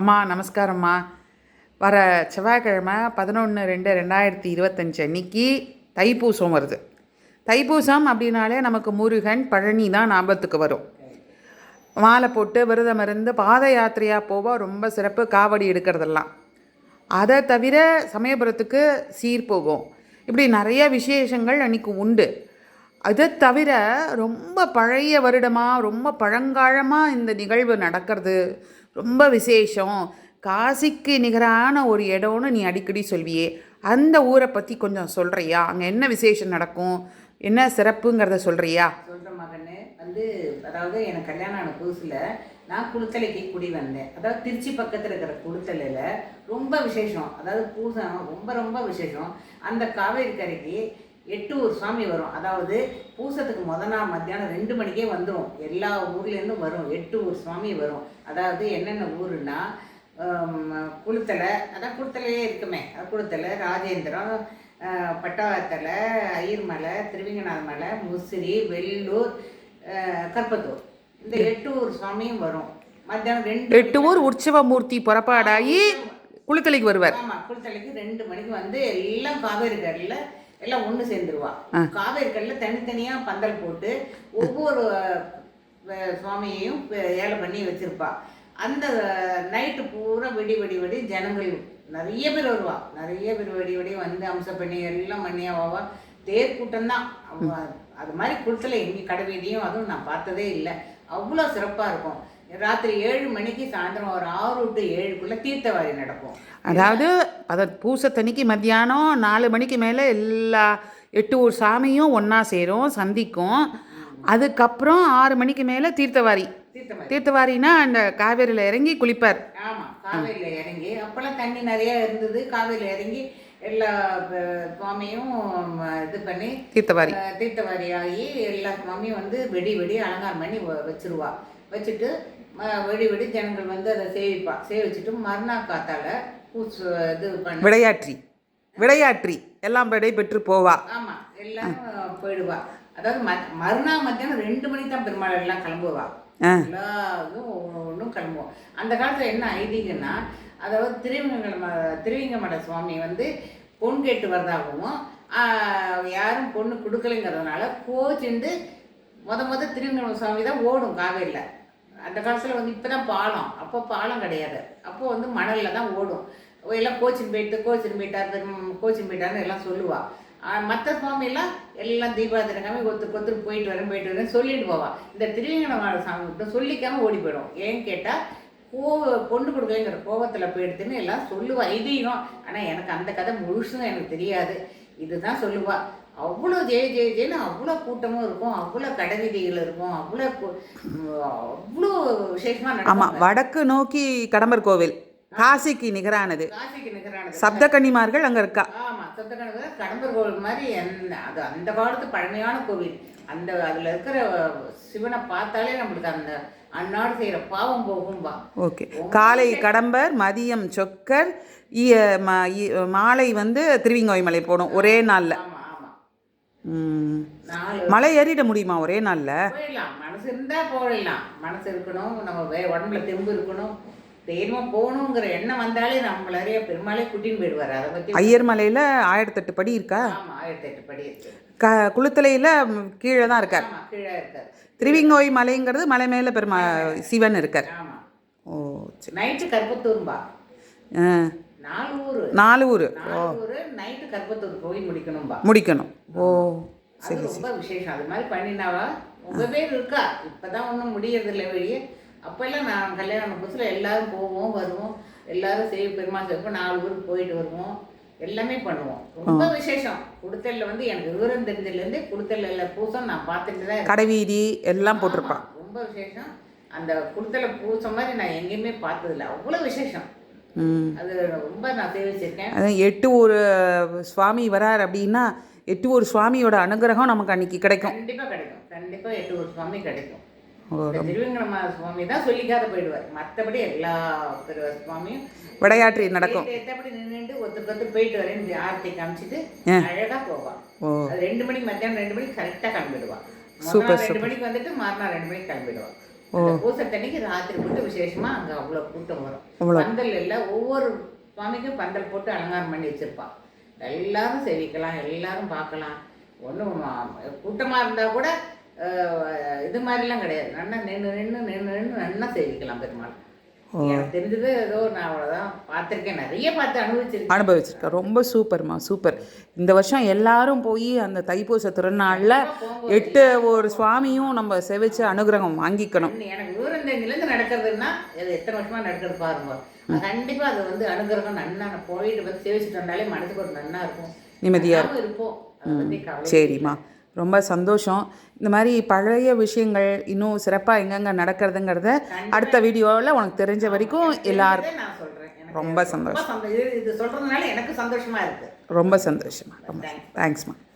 அம்மா நமஸ்காரம்மா. வர செவ்வாய்க்கிழமை பதினொன்று ரெண்டு ரெண்டாயிரத்தி இருபத்தஞ்சு அன்னைக்கு தைப்பூசம் வருது. தைப்பூசம் அப்படின்னாலே நமக்கு முருகன் பழனி தான் ஞாபகத்துக்கு வரும். மாலை போட்டு விரதம் இருந்து பாத யாத்திரையாக போக ரொம்ப சிறப்பு காவடி எடுக்கிறதெல்லாம். அதை தவிர சமயபுரத்துக்கு சீர் போகும். இப்படி நிறைய விசேஷங்கள் அன்றைக்கி உண்டு. அதை தவிர ரொம்ப பழைய வருடமாக ரொம்ப பழங்காலமாக இந்த நிகழ்வு நடக்கிறது. ரொம்ப விசேஷம். காசிக்கு நிகரான ஒரு இடம்னு நீ அடிக்கடி சொல்வியே. அந்த ஊரை பற்றி கொஞ்சம் சொல்கிறியா அங்கே என்ன விசேஷம் நடக்கும்? என்ன சிறப்புங்கிறத சொல்கிறியா சொல்கிற மகனு வந்து அதாவது எனக்கு கல்யாணம் ஆன புதுசில் நான் குளித்தலைக்கு குடி வந்தேன். அதாவது திருச்சி பக்கத்தில் இருக்கிற குளித்தலையில் ரொம்ப விசேஷம். அதாவது பூசம் ரொம்ப ரொம்ப விசேஷம். அந்த காவேரி கரைக்கு எட்டு ஊர் சுவாமி வரும். அதாவது பூசத்துக்கு முத நாள் மத்தியானம் ரெண்டு மணிக்கே வந்துடும் எல்லா ஊர்லேருந்தும் வரும். எட்டு ஊர் சுவாமி வரும். அதாவது என்னென்ன ஊருன்னா குளுத்தலை அதான் குளுத்தலையே இருக்குமே. குளுத்தலை ராஜேந்திரம் அஹ், பட்டாளத்தலை ஐயர்மலை திருவிங்கநாத மலை முசிறி வெள்ளூர் கற்பத்தூர் இந்த எட்டு ஊர் சுவாமியும் வரும். மத்தியானம் ரெண்டு எட்டு ஊர் உற்சவமூர்த்தி புறப்பாடாகி குளித்தலைக்கு வருவார். ஆமா. குளித்தலைக்கு ரெண்டு மணிக்கு வந்து எல்லாம் காவேரி கரையில் எல்லாம் ஒன்று சேர்ந்துருவா. காவேரி கரையில் தனித்தனியா பந்தல் போட்டு ஒவ்வொரு சுவாமியையும் ஏழை பண்ணி வச்சிருப்பா. அந்த நைட்டு பூரா வெடி வெடி வெடி ஜனங்கள் நிறைய பேர் வருவா. நிறைய பேர் வெடி வெடி வந்து அம்சம் பண்ணி எல்லாம் பண்ணி அவ தேர் கூட்டம் தான். அது மாதிரி குளத்துல எங்கே கடை வீதியும் அதுவும் நான் பார்த்ததே இல்லை. அவ்வளோ சிறப்பாக இருக்கும். ராத்திரி ஏழு மணிக்கு சாயந்தரம் ஒரு ஆறு டு ஏழுக்குள்ளே தீர்த்தவாரி நடக்கும். அதாவது அத பூசத்தன்னைக்கு மத்தியானம் நாலு மணிக்கு மேலே எல்லா எட்டு ஊர் சாமியும் ஒன்றா சேரும் சந்திக்கும். அதுக்கப்புறம் ஆறு மணிக்கு மேலே தீர்த்தவாரி. தீர்த்தவாரி. தீர்த்தவாரினா அந்த காவேரியில் இறங்கி குளிப்பார். ஆமாம் காவேரியில் இறங்கி. அப்போல்லாம் தண்ணி நிறைய இருந்தது. காவேரியில் இறங்கி எல்லா சுவாமியும் இது பண்ணி தீர்த்தவாரி. தீர்த்தவாரி ஆகி எல்லா சுவாமியும் வந்து வெடி வெடி அலங்காரம் பண்ணி வச்சிருவா. வச்சுட்டு ம- வெடி வெடி ஜனங்கள் வந்து அதை சேவிப்பா சேவிச்சுட்டு மறுநாள் காத்தால பூசு இது பண்ணி. விளையாற்றி விளையாற்றி எல்லாம் விடை பெற்று போவா. ஆமா. எல்லாம் போயிடுவா. அதாவது ம- மறுநாள் மத்தியானம் ரெண்டு மணிக்கு தான் பெருமாள் எல்லாம் கிளம்புவா. ஆ. எல்லா இதுவும் ஒன்றும் கிளம்புவோம். அந்த காலத்துல என்ன ஐதீகம்னா அதாவது திருவிங்க திருவிங்கமட சுவாமி வந்து பொன் கேட்டு வர்றதாகவும் ஆ, யாரும் பொண்ணு கொடுக்கலைங்கிறதுனால கோச்சிண்டு முத முத திருவிங்கமட சுவாமி தான் ஓடும் காவேரியில். அந்த காலத்தில் வந்து இப்போ தான் பாலம். அப்போ பாலம் கிடையாது. அப்போ வந்து மணலில் தான் ஓடும். எல்லாம் கோச்சின் போயிட்டு கோச்சின் போயிட்டார் பெரும் கோச்சின் போயிட்டார்னு எல்லாம் சொல்லுவாள் மற்ற சுவாமியெல்லாம் எல்லாம் தீபாவளி கொத்து கொத்துட்டு போயிட்டு வரேன் போயிட்டு வரேன் சொல்லிட்டு போவாள் இந்த திருவேங்கடமான சாமி மட்டும் சொல்லிக்காமல் ஓடி போயிடும். ஏன்னு கேட்டால் கோ பொண்ணு கொடுக்கலைங்கிற கோவத்தில் போயிடுதுன்னு எல்லாம் சொல்லுவாள் இதையும் ஆனால் எனக்கு அந்த கதை முழுசும் எனக்கு தெரியாது. இதுதான் சொல்லுவாள் அவ்வளோ ஜெய ஜெய ஜெயன்னு அவ்வளோ கூட்டமும் இருக்கும் அவ்வளோ கடைவீதிகள் இருக்கும் அவ்வளோ அவ்வளோ விசேஷமாக ஆமாம் வடக்கு நோக்கி கடம்பர் கோவில் காசிக்கு நிகரானது. காசிக்கு நிகரானது. சப்த கன்னிமார்கள் அங்கே இருக்கா? ஆமா சொத்தக்கணக்கு கடம்பர் கோவில் மாதிரி என்ன அது அந்த காலத்து பழமையான கோவில். அந்த அதுல இருக்கிற சிவனை பார்த்தாலே நம்மளுக்கு அந்த அன்னாடு செய்யற பாவம் போகும்பா ஓகே. காலை கடம்பர் மதியம் சொக்கர் மாலை வந்து திருவிங்கோய் மலை போகணும் ஒரே நாளில். மலை ஏறிட முடியுமா ஒரே நாளில்? போயிடலாம். மனசு இருந்தா போயிடலாம். மனசு இருக்கணும். நம்ம வே- உடம்புல தெம்பு இருக்கணும். தைரியமா போகணுங்கிற எண்ணம் வந்தாலே நம்மளறைய பெருமாளே கூட்டின்னு போயிடுவாரு. அதை பத்தி ஐயர் மலையில் ஆயிரத்தெட்டு படி இருக்கா? ஆமா ஆயிரத்தி எட்டு படி இருக்கு. க குளுத்தலையில் கீழே தான் இருக்கார். கீழே இருக்காரு. திருவிங்கோய் மலைங்கிறது மலை மேலே பெருமா சிவன் இருக்கார். ஆமா. ஓ நைட்டு கற்பத்தூர்பா ஆ, நாலு ஊரு. ஊரு நைட்டு கற்பத்தூர் போய் முடிக்கணும்பா. முடிக்கணும். ஓ அது ரொம்ப விசேஷம். அது மாதிரி பண்ணினாவா? ரொம்ப பேர் இருக்கா? இப்பதான் ஒன்றும் முடியறதில்லை வெளியே. அப்பெல்லாம் நான் கல்யாணம் புதுசுல எல்லாரும் போவோம் வருவோம். எல்லாரும் சேவை பெருமாள் சேர்ப்போம் நாலு ஊருக்கு போயிட்டு வருவோம். எல்லாமே பண்ணுவோம். ரொம்ப விசேஷம். குடுத்தல்ல வந்து எனக்கு விவரம் தெரிஞ்சதுலேருந்தே குடுத்தல்ல பூசம் நான் பார்த்துட்டு தான். கடைவீதி எல்லாம் போட்டிருப்பான். ரொம்ப விசேஷம். அந்த குடுத்தல பூசம் மாதிரி நான் எங்கேயுமே பார்த்ததில்ல. அவ்வளோ விசேஷம். அதான் எட்டு ஒரு சுவாமி வரார் அப்படின்னா எட்டு ஒரு சுவாமியோட அனுகிரகம் நமக்கு அன்னைக்கு கிடைக்கும். கண்டிப்பா கிடைக்கும். கண்டிப்பா எட்டு ஒரு சுவாமி கிடைக்கும். திருவேங்கடமா சுவாமி தான் சொல்லிக்காத போயிடுவார். மற்றபடி எல்லா சுவாமியும் விளையாட்டு நடக்கும். எத்தப்படி நின்றுட்டு ஒருத்தருக்கு ஒருத்தர் போயிட்டு வரேன் ஆர்த்தி காமிச்சிட்டு அழகா போவா. ஓ. அது ரெண்டு மணிக்கு மத்தியானம் ரெண்டு மணிக்கு கரெக்டாக கிளம்பிடுவா. Super, முதல் நாள் ரெண்டு மணிக்கு வந்துட்டு மறுநாள் ரெண்டு மணிக்கு கிளம்பிடுவா. அந்த பூசத்தன்னைக்கு ராத்திரி போட்டு விசேஷமா அங்க அவ்வளவு கூட்டம் வரும். பந்தல் எல்லாம் ஒவ்வொரு சுவாமிக்கும் பந்தல் போட்டு அலங்காரம் பண்ணி வச்சிருப்பான் எல்லாரும் சேவிக்கலாம் எல்லாரும் பார்க்கலாம். ஒன்றும் கூட்டமாக இருந்தால் கூட இது மாதிரிலாம் கிடையாது. நல்லா நின்று நின்று நின்று நின்று நல்லா சேவிக்கலாம் பெருமாள். தெரிஞ்சது ஏதோ நான் அவ்வளோதான் பார்த்துருக்கேன். நிறைய பார்த்து அனுபவிச்சிருக்கேன். அனுபவிச்சிருக்கேன் ரொம்ப சூப்பர்மா சூப்பர். இந்த வருஷம் எல்லாரும் போய் அந்த தைப்பூச திருநாளில் எட்டு ஒரு சுவாமியும் நம்ம செவிச்சு அனுகிரகம் வாங்கிக்கணும். எனக்கு விவரம் தெரிஞ்சிலேருந்து நடக்கிறதுன்னா இது எத்தனை வருஷமா நடக்கிறது பாருங்க. அது கண்டிப்பா அது வந்து அனுகிரகம் நன்னா போயிட்டு வந்து சேவிச்சுட்டு வந்தாலே மனசுக்கு ஒரு நன்னா இருக்கும். நிம்மதியா நல்லாவும் இருப்போம். அதை பத்தி கவலை சரிம்மா. ரொம்ப சந்தோஷம். இந்த மாதிரி பழைய விஷயங்கள் இன்னும் சிறப்பாக எங்கெங்கே நடக்கிறதுங்கிறத அடுத்த வீடியோவில் உனக்கு தெரிஞ்ச வரைக்கும் எனக்கு ரொம்ப சந்தோஷம். இது- இது சொல்றதுனால எனக்கு சந்தோஷமா இருக்கு. ரொம்ப சந்தோஷமா. ரொம்ப. தேங்க்ஸ்மா